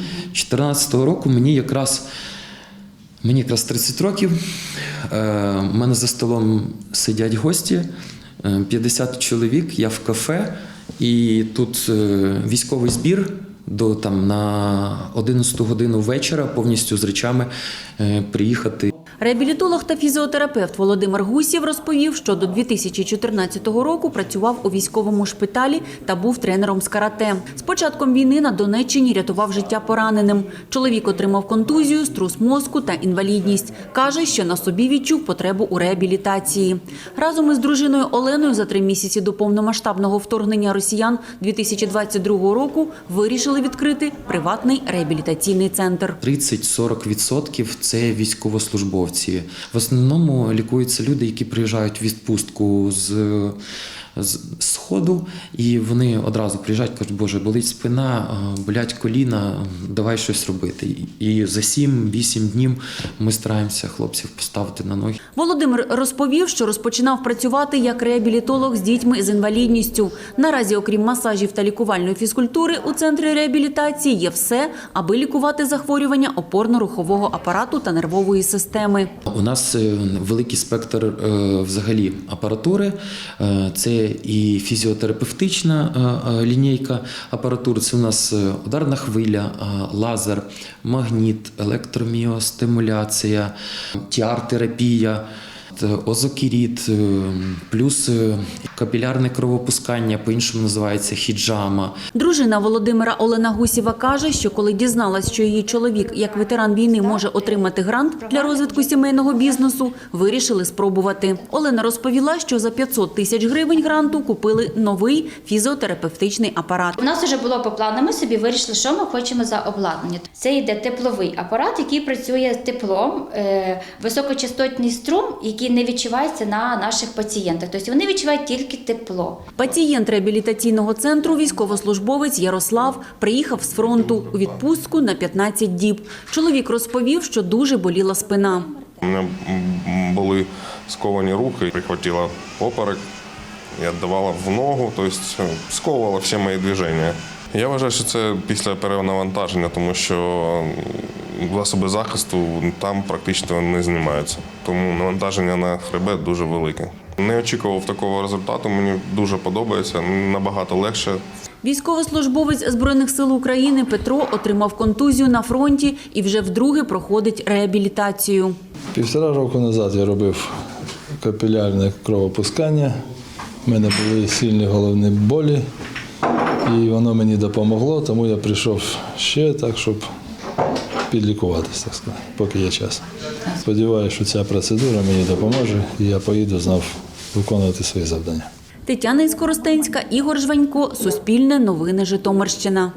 2014 року мені якраз, мені якраз 30 років. Е, У мене за столом сидять гості, е, 50 чоловік, я в кафе, і тут е, військовий збір до там на 11 годину вечора повністю з речами е, приїхати. Реабілітолог та фізіотерапевт Володимир Гусєв розповів, що до 2014 року працював у військовому шпиталі та був тренером з карате. З початком війни на Донеччині рятував життя пораненим. Чоловік отримав контузію, струс мозку та інвалідність. Каже, що на собі відчув потребу у реабілітації. Разом із дружиною Оленою за три місяці до повномасштабного вторгнення росіян 2022 року вирішили відкрити приватний реабілітаційний центр. 30-40% це військовослужбовці. В основному лікуються люди, які приїжджають в відпустку з, з сходу, і вони одразу приїжджають, кажуть, Боже, болить спина, е, болять коліна, давай щось робити. І за 7-8 днів ми стараємося хлопців поставити на ноги. Володимир розповів, що розпочинав працювати як реабілітолог з дітьми з інвалідністю. Наразі, окрім масажів та лікувальної фізкультури, у центрі реабілітації є все, аби лікувати захворювання опорно-рухового апарату та нервової системи. У нас е, великий спектр е, взагалі апаратури. Е, І фізіотерапевтична е, е, лінійка апаратури. Це у нас е, ударна хвиля, лазер, магніт, електроміостимуляція, тіар-терапія. Е, Озокіріт, е, плюс е, капілярне кровопускання, по-іншому називається хіджама. Дружина Володимира Олена Гусєва каже, що коли дізналась, що її чоловік, як ветеран війни, може отримати грант для розвитку сімейного бізнесу, вирішили спробувати. Олена розповіла, що за 500 тисяч гривень гранту купили новий фізіотерапевтичний апарат. У нас вже було по плану. Ми собі вирішили, що ми хочемо за обладнання. Це йде тепловий апарат, який працює теплом, високочастотний струм, який не відчувається на наших пацієнтах. Тобто вони відчувають тільки тепло. Пацієнт реабілітаційного центру, військовослужбовець Ярослав, приїхав з фронту у відпустку на 15 діб. Чоловік розповів, що дуже боліла спина. У мене були сковані руки, прихватила поперек, я давала в ногу, тобто сковувала всі мої движення. Я вважаю, що це після перенавантаження, тому що засоби захисту там практично не знімаються. Тому навантаження на хребет дуже велике. Не очікував такого результату, мені дуже подобається, набагато легше. Військовослужбовець Збройних сил України Петро отримав контузію на фронті і вже вдруге проходить реабілітацію. Півтора року назад я робив капілярне кровопускання. У мене були сильні головні болі, і воно мені допомогло, тому я прийшов ще так, щоб підлікуватися, так сказати, поки є час. Сподіваюся, що ця процедура мені допоможе, і я поїду знов виконувати свої завдання. Тетяна Іскоростенська, Ігор Жванько, Суспільне новини Житомирщина.